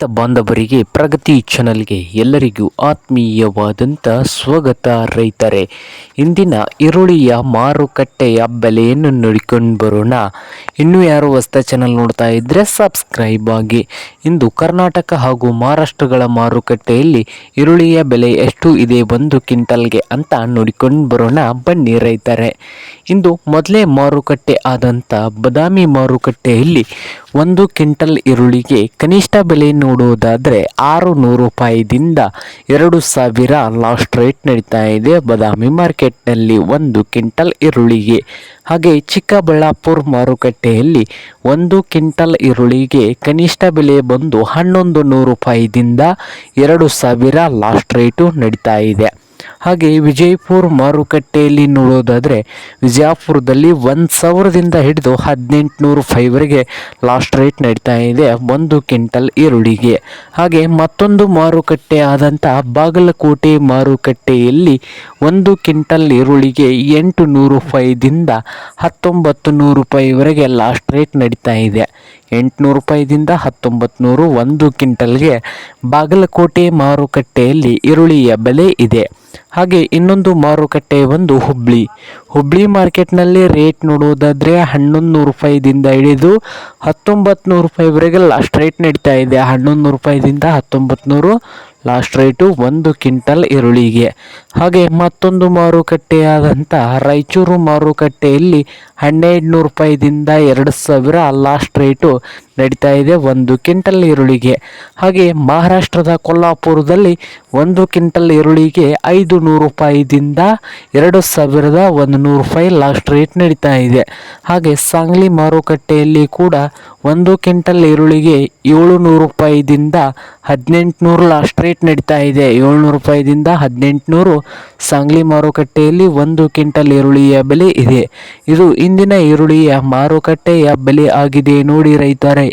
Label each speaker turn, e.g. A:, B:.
A: ರೈತ ಬಾಂಧವರಿಗೆ ಪ್ರಗತಿ ಚಾನಲ್ಗೆ ಎಲ್ಲರಿಗೂ ಆತ್ಮೀಯವಾದಂಥ ಸ್ವಾಗತ ರೈತರೆ. ಇಂದಿನ ಈರುಳ್ಳಿಯ ಮಾರುಕಟ್ಟೆಯ ಬೆಲೆಯನ್ನು ನೋಡಿಕೊಂಡು ಬರೋಣ. ಇನ್ನೂ ಯಾರು ಹೊಸ್ತ ಚಾನಲ್ ನೋಡ್ತಾ ಇದ್ದರೆ ಸಬ್ಸ್ಕ್ರೈಬ್ ಆಗಿ. ಇಂದು ಕರ್ನಾಟಕ ಹಾಗೂ ಮಹಾರಾಷ್ಟ್ರಗಳ ಮಾರುಕಟ್ಟೆಯಲ್ಲಿ ಈರುಳ್ಳಿಯ ಬೆಲೆ ಎಷ್ಟು ಇದೆ ಒಂದು ಕ್ವಿಂಟಲ್ಗೆ ಅಂತ ನೋಡಿಕೊಂಡು ಬರೋಣ ಬನ್ನಿ ರೈತರೆ. ಇಂದು ಮೊದಲೇ ಮಾರುಕಟ್ಟೆ ಆದಂಥ ಬದಾಮಿ ಮಾರುಕಟ್ಟೆಯಲ್ಲಿ ಒಂದು ಕ್ವಿಂಟಲ್ ಈರುಳ್ಳಿಗೆ ಕನಿಷ್ಠ ಬೆಲೆ ನೋಡುವುದಾದರೆ ಆರು ನೂರು ರೂಪಾಯಿದಿಂದ ಎರಡು ಸಾವಿರ ಲಾಸ್ಟ್ ರೇಟ್ ನಡೀತಾ ಇದೆ. ಬದಾಮಿ ಮಾರ್ಕೆಟ್ನಲ್ಲಿ ಒಂದು ಕ್ವಿಂಟಲ್ ಈರುಳ್ಳಿಗೆ, ಹಾಗೆ ಚಿಕ್ಕಬಳ್ಳಾಪುರ ಮಾರುಕಟ್ಟೆಯಲ್ಲಿ ಒಂದು ಕ್ವಿಂಟಲ್ ಈರುಳ್ಳಿಗೆ ಕನಿಷ್ಠ ಬೆಲೆ ಬಂದು ಹನ್ನೊಂದು ನೂರು ರೂಪಾಯಿದಿಂದ ಎರಡು ಸಾವಿರ ಲಾಸ್ಟ್ ರೇಟು ನಡೀತಾ ಇದೆ. ಹಾಗೆ ವಿಜಯಪುರ ಮಾರುಕಟ್ಟೆಯಲ್ಲಿ ನೋಡೋದಾದರೆ ವಿಜಯಪುರದಲ್ಲಿ ಒಂದು ಸಾವಿರದಿಂದ ಹಿಡಿದು ಹದಿನೆಂಟುನೂರು ಫೈವರೆಗೆ ಲಾಸ್ಟ್ ರೇಟ್ ನಡೀತಾ ಇದೆ, ಒಂದು ಕ್ವಿಂಟಲ್ ಈರುಳ್ಳಿಗೆ. ಹಾಗೆ ಮತ್ತೊಂದು ಮಾರುಕಟ್ಟೆ ಆದಂಥ ಬಾಗಲಕೋಟೆ ಮಾರುಕಟ್ಟೆಯಲ್ಲಿ ಒಂದು ಕ್ವಿಂಟಲ್ ಈರುಳ್ಳಿಗೆ ಎಂಟು ನೂರು ರೂಪಾಯಿದಿಂದ ಹತ್ತೊಂಬತ್ತು ನೂರು ರೂಪಾಯಿವರೆಗೆ ಲಾಸ್ಟ್ ರೇಟ್ ನಡೀತಾ ಇದೆ. ಎಂಟುನೂರು ರೂಪಾಯಿದಿಂದ ಹತ್ತೊಂಬತ್ತು ನೂರು ಒಂದು ಕ್ವಿಂಟಲ್ಗೆ ಬಾಗಲಕೋಟೆ ಮಾರುಕಟ್ಟೆಯಲ್ಲಿ ಈರುಳ್ಳಿಯ ಬೆಲೆ ಇದೆ. ಹಾಗೆ ಇನ್ನೊಂದು ಮಾರುಕಟ್ಟೆ ಒಂದು ಹುಬ್ಳಿ. ಹುಬ್ಳಿ ಮಾರ್ಕೆಟ್ನಲ್ಲಿ ರೇಟ್ ನೋಡುವುದಾದರೆ ಹನ್ನೊಂದು ನೂರು ರೂಪಾಯಿದಿಂದ ಹಿಡಿದು ಹತ್ತೊಂಬತ್ತು ನೂರು ರೂಪಾಯಿವರೆಗೆ ಲಾಸ್ಟ್ ರೇಟ್ ನಡೀತಾ ಇದೆ. ಹನ್ನೊಂದು ನೂರು ರೂಪಾಯಿದಿಂದ ಹತ್ತೊಂಬತ್ತು ಲಾಸ್ಟ್ ರೇಟು ಒಂದು ಕ್ವಿಂಟಲ್ ಈರುಳ್ಳಿಗೆ. ಹಾಗೆ ಮತ್ತೊಂದು ಮಾರುಕಟ್ಟೆಯಾದಂಥ ರಾಯಚೂರು ಮಾರುಕಟ್ಟೆಯಲ್ಲಿ ಹನ್ನೆರಡು ನೂರು ರೂಪಾಯಿದಿಂದ ಎರಡು ಸಾವಿರ ಲಾಸ್ಟ್ ರೇಟು ನಡೀತಾ ಇದೆ ಒಂದು ಕ್ವಿಂಟಲ್ ಈರುಳ್ಳಿಗೆ. ಹಾಗೆ ಮಹಾರಾಷ್ಟ್ರದ ಕೊಲ್ಲಾಪುರದಲ್ಲಿ ಒಂದು ಕ್ವಿಂಟಲ್ ಈರುಳ್ಳಿಗೆ ಐದು ನೂರು ರೂಪಾಯಿದಿಂದ ಎರಡು ಸಾವಿರದ ಒಂದು ನೂರು ರೂಪಾಯಿ ಲಾಸ್ಟ್ ರೇಟ್ ನಡೀತಾ ಇದೆ. ಹಾಗೆ ಸಾಂಗ್ಲಿ ಮಾರುಕಟ್ಟೆಯಲ್ಲಿ ಕೂಡ ಒಂದು ಕ್ವಿಂಟಲ್ ಈರುಳ್ಳಿಗೆ ಏಳು ನೂರು ರೂಪಾಯಿದಿಂದ ಹದಿನೆಂಟುನೂರು ಲಾಸ್ಟ್ ರೇಟ್ ನಡೀತಾ ಇದೆ. ಏಳ್ನೂರು ರೂಪಾಯಿದಿಂದ ಹದಿನೆಂಟುನೂರು ಸಾಂಗ್ಲಿ ಮಾರುಕಟ್ಟೆಯಲ್ಲಿ ಒಂದು ಕ್ವಿಂಟಲ್ ಈರುಳ್ಳಿಯ ಬೆಲೆ ಇದೆ. ಇದು ಇಂದಿನ ಈರುಳ್ಳಿಯ ಮಾರುಕಟ್ಟೆಯ ಬೆಲೆ ಆಗಿದೆ ನೋಡಿ ರೈತರೇ.